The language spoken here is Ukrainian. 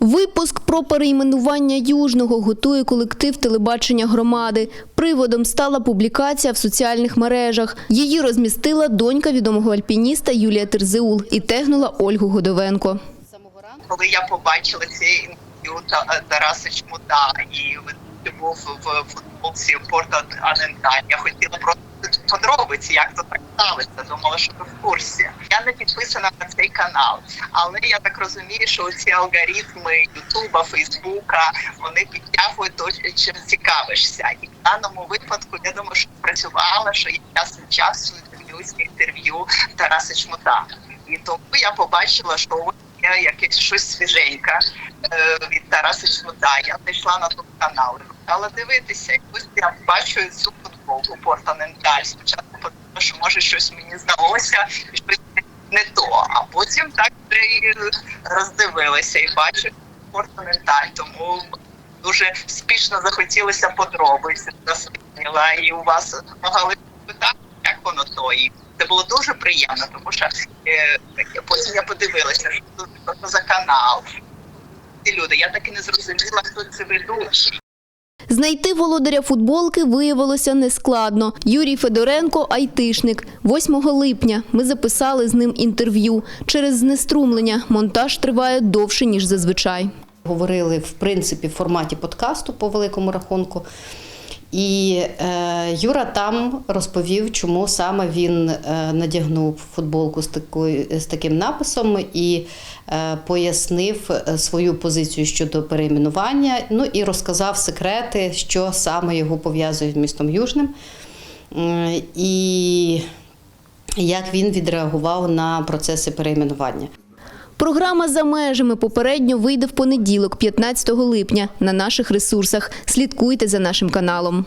Випуск про перейменування Южного готує колектив телебачення громади. Приводом стала публікація в соціальних мережах. Її розмістила донька відомого альпініста Юлія Терзеул і тегнула Ольгу Годовенко. коли я побачила це інтерв'ю е, Тараса Чмута і був в футболці Порто Аненталь, я хотіла просто подробиці, як то так ставиться. Думала, що ви в курсі. Я не підписана на цей канал, але я так розумію, що ці алгоритми Ютуба, Фейсбука вони підтягують то, чим цікавишся. І в даному випадку я думаю, що працювала, що я час від часу дивлюсь інтерв'ю Тараса Чмута. І тому я побачила, що ось є якесь щось свіженьке е, від Тараса Чмута. Я зайшла на той канал почала дивитися. І ось я бачу цю футболку Портаненталь. Спочатку подумала, що може щось мені здалося, щось не то. А потім так і роздивилася і бачу Портаненталь. Тому дуже спішно захотілося подробиць. Заспіла і у вас могли питати, як воно то. І це було дуже приємно, тому що е, потім я подивилася, що тут за канал. Ці люди, я так і не зрозуміла, хто це ведучий. Знайти володаря футболки виявилося нескладно. Юрій Федоренко – айтишник. 8 липня ми записали з ним інтерв'ю. Через знеструмлення монтаж триває довше, ніж зазвичай. Говорили в принципі в форматі подкасту по великому рахунку. І е, Юра там розповів, чому саме він е, надягнув футболку з, такою, з таким написом і е, пояснив е, свою позицію щодо перейменування. Ну і розказав секрети, що саме його пов'язує з містом Южним. М, І як він відреагував на процеси перейменування. Програма «За межами» попередньо вийде в понеділок, 15 липня, на наших ресурсах. Слідкуйте за нашим каналом.